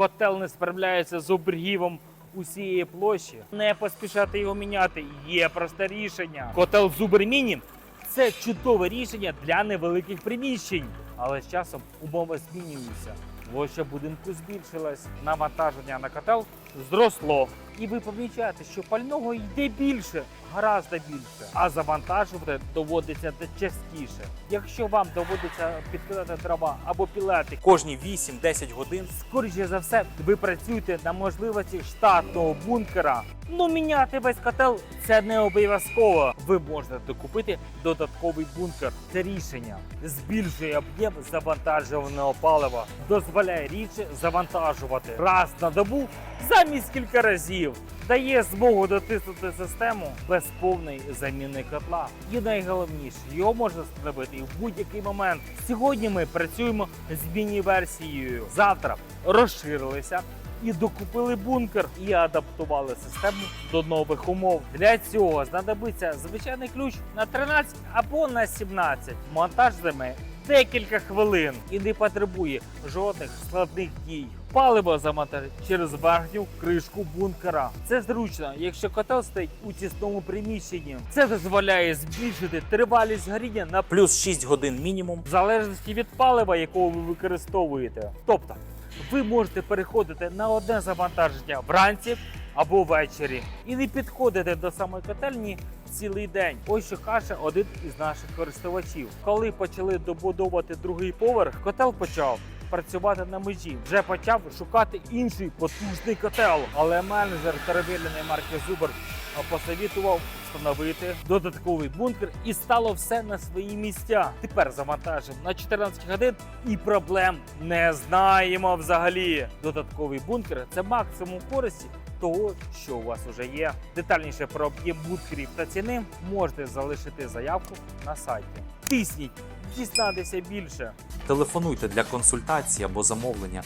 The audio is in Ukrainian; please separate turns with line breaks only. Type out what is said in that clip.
котел не справляється з обрігівом усієї площі, не поспішати його міняти. Є просте рішення. Котел зуберміні це чудове рішення для невеликих приміщень, але з часом умови змінюються. Площа будинку збільшилась, навантаження на котел зросло. І ви помічаєте, що пального йде більше, гораздо більше, а завантажувати доводиться частіше. Якщо вам доводиться підкидати дрова або пілети кожні 8-10 годин, скоріше за все, ви працюєте на можливості штатного бункера. Ну, міняти весь котел це не обов'язково. Ви можете докупити додатковий бункер. Це рішення збільшує об'єм завантажуваного палива, дозволяє рідше завантажувати раз на добу замість кілька разів. Дає змогу дотиснути систему без повної заміни котла. І найголовніше, його можна встановити в будь-який момент. Сьогодні ми працюємо з міні-версією. Завтра розширилися і докупили бункер і адаптували систему до нових умов. Для цього знадобиться звичайний ключ на 13 або на 17. Монтаж займе декілька хвилин і не потребує жодних складних дій. Паливо замотати через верхню кришку бункера. Це зручно, якщо котел стоїть у тісному приміщенні. Це дозволяє збільшити тривалість горіння на плюс 6 годин мінімум, в залежності від палива, якого ви використовуєте. Тобто, ви можете переходити на одне завантаження вранці або ввечері і не підходити до самої котельні цілий день. Ось що каже один із наших користувачів. Коли почали добудовувати другий поверх, котел почав. Працювати на межі вже почав шукати інший потужний котел. Але менеджер торгівельної марки Зубер посовітував встановити додатковий бункер і стало все на свої місця. Тепер завантажимо на 14 годин і проблем не знаємо взагалі. Додатковий бункер це максимум користі того, що у вас вже є. Детальніше про об'єм бункерів та ціни можете залишити заявку на сайті. Тисніть, дізнатися більше.
Телефонуйте для консультації або замовлення